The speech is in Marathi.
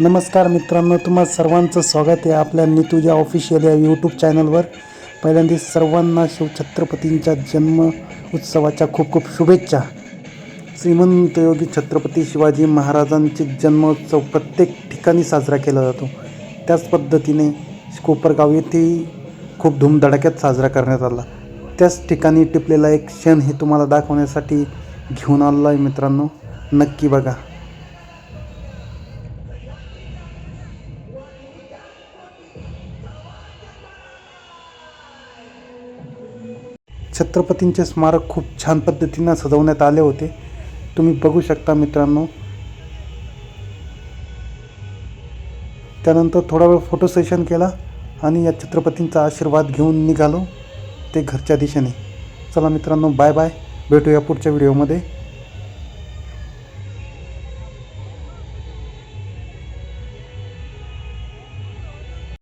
नमस्कार मित्रांनो तुम्हा सर्वांचं स्वागत आहे आपल्या नितुजा ऑफिशियल या यूट्यूब चॅनलवर पहिल्यांदा सर्वांना शिवछत्रपतींच्या जन्म उत्सवाच्या खूप खूप शुभेच्छा. श्रीमंत योगी छत्रपती शिवाजी महाराजांचे जन्मोत्सव प्रत्येक ठिकाणी साजरा केला जातो. त्याच पद्धतीने कोपरगाव येथेही खूप धूमधडाक्यात साजरा करण्यात आला. त्याच ठिकाणी टिपलेला एक क्षण हे तुम्हाला दाखवण्यासाठी घेऊन आलो आहे मित्रांनो. नक्की बघा. छत्रपतींचे स्मारक खूप छान पद्धतीनं सजवण्यात आले होते. तुम्ही बघू शकता मित्रांनो. त्यानंतर थोडा वेळ फोटो सेशन केला आणि या छत्रपतींचा आशीर्वाद घेऊन निघालो. ते घरच्या दिशेने. चला मित्रांनो बाय बाय भेटूया पुढच्या व्हिडिओमध्ये